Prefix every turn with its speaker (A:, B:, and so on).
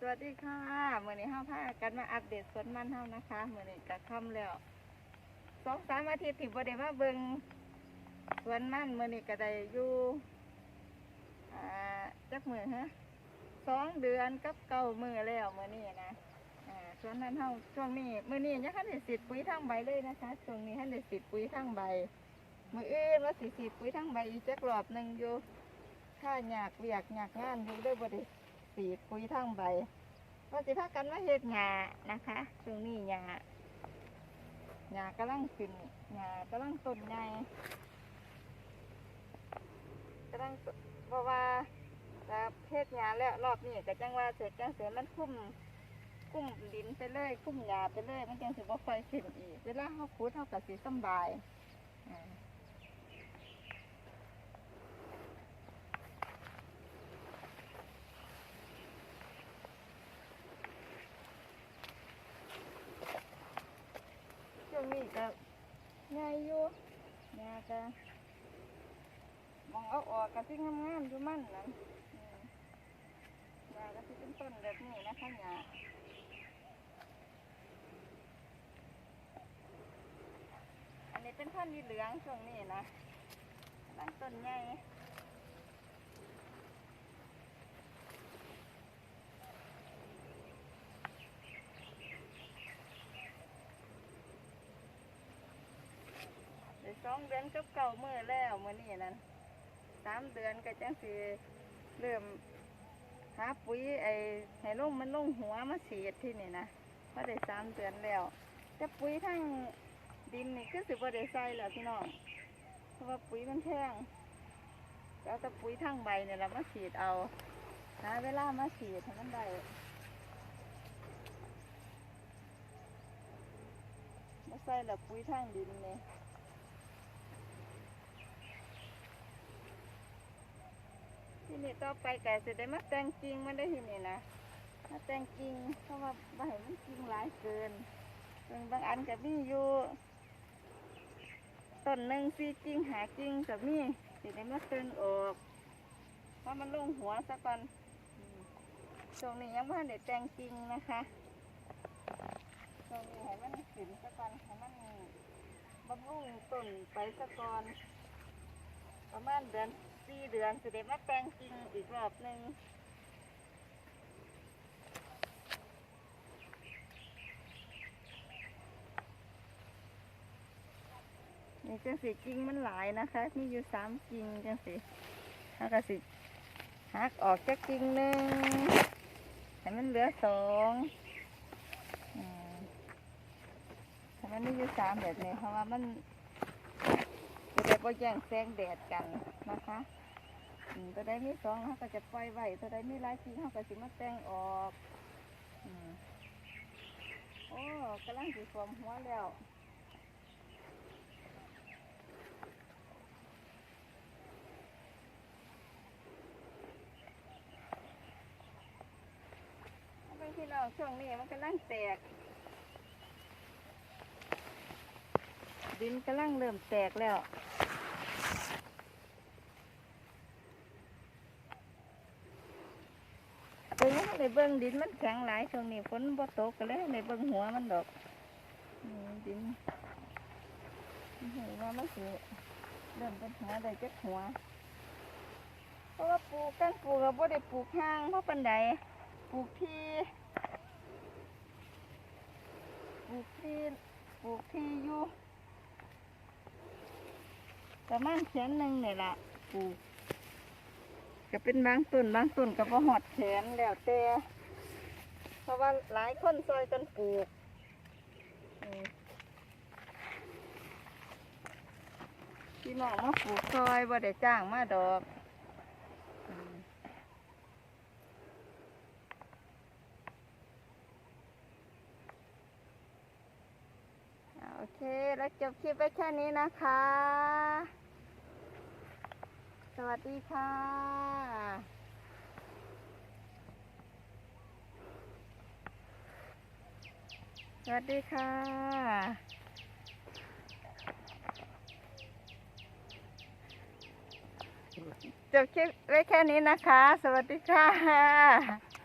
A: สวัสดีค่ะมื่อนี้เฮาพากันมาอัปเดตสวนมันเฮานะคะมื่อนี้ก็ค่ำแล้วสองสามอาทิตย์ที่บ่ได้มาเบิ่งสวนมันมื่อนี้ก็ได้อยู่อ่าจักมือฮะสองเดือนกับเก้ามือแล้วมื่อนี้นะอ่าสวนนั้นเฮาช่วงนี้มื่อนี้ยังทันได้สีดปุ๋ยทั้งใบเลยนะคะช่วงนี้ทันได้สีดปุ๋ยทั้งใบมืออื่นว่าสิสีดปุ๋ยทั้งใบอีกจักรอบหนึ่งอยู่ถ้าอยากเวียกอยากงานอยู่ได้บ่ได้ สีดปุ๋ยทั้งใบว่าสิพากันมาเฮ็ดหญ้านะคะช่วงนี้หญ้าหญ้ากำลังขึ้นหญ้ากำลังต้นใหญ่กำลังเพราะว่าจะเฮ็ดหญ้าแล้วรอบนี้ก็จังว่าเสร็จจังเสร็จมันคุ้มคุ้มดินไปเลยคุ้มหญ้าไปเลยมันจังสิบ่ค่อยขึ้นอีกเวลาเฮาขุดเฮาก็สิสบายอ่า ช่วงนี้ก็ง่ายอยู่งาก็มองเอาออกก็ที่งามๆอยู่มั่นนะอืมาก็ที่เป็นต้นแบบนี้นะคะงาอันนี้เป็นพันธุ์ยีเหลืองช่วงนี้นะกำลังต้นใหญ่ สองเดือนกับเก่ามือแล้วมือนี้นั่นสามเดือนก็จังสิเริ่มหาปุ๋ยไอ้ให้ลงมันลงหัวมาฉีดที่นี่นะพอได้สามเดือนแล้ว แต่ปุ๋ยทั้งดินนี่คือสิบ่ได้ใส่แล้วพี่น้องเพราะว่าปุ๋ยมันแพงแล้วแต่ปุ๋ยทั้งใบเนี่ยเรามาฉีดเอาหาเวลามาฉีดให้มันได้มาใส่แล้วปุ๋ยทั้งดินเนี่ย ที่นี่ต่อไปไก่จะได้มาแต่งกิ่งมันได้ที่นี่นะมาแต่งกิ่งเพราะว่าใบมันกิ่งหลายเกินบางบางอันก็มีอยู่ต้นหนึ่งสี่กิ่งหากิ่งกับมีสิได้มาเตินออกเพราะมันลงหัวซะก่อนอืมช่วงนี้ยังไม่ทันได้แต่งกิ่งนะคะช่วงนี้ให้มันขึ้นซะก่อนให้มันบำรุงต้นไปซะก่อนประมาณเดือน สี่เดือนสิเดมาแปลงจริงอีกรอบหนึ่งนี่จังสิกิ่งมันหลายนะคะ มีอยู่สามกิ่งจังสิหักสิหักออกจากกิ่งหนึ่งให้มันเหลือสองอืมแต่มันมีอยู่สามแบบนี้เพราะว่ามัน จะได้บ่แย่งแสงแดดกันนะคะอืมตัวใดมีสองเขาก็จะปล่อยไว้ตัวใดมีหลายสีเขาก็สิมาแต่งออกอืมโอ้กำลังสิสวมหัวแล้วเอาไปพี่น้องช่วงนี้มันกำลังแตก ดินกำลังเริ่มแตกแล้วไปยังในเบิ้งดินมันแข็งหลายช่วงนี้ฝนบ่ตกก็เลยในเบิ้งหัวมันดอกดินหัวามันสิเริ่มเป็นหัวได้จักหัว เพราะว่าปลูกกันปลูกกับบ่ได้ปลูกห่างเพราะปันใดปลูกที่ปลูกที่ปลูกที่อยู่ ประมาณแขนหนึ่งเนี่ยละปลูกก็เป็นบางต้นบางต้นก็พอหอดแขนแล้วแต่เพราะว่าหลายคนซอยกันปลูกอืมพี่น้องมาปลูกซอยบ่ได้จ้างมาดอกอืมอ่าโอ เคแล้วจบคลิปไว้แค่นี้นะคะ สวัสดีค่ะสวัสดีค่ะ จบคลิปไว้แค่นี้นะคะ สวัสดีค่ะ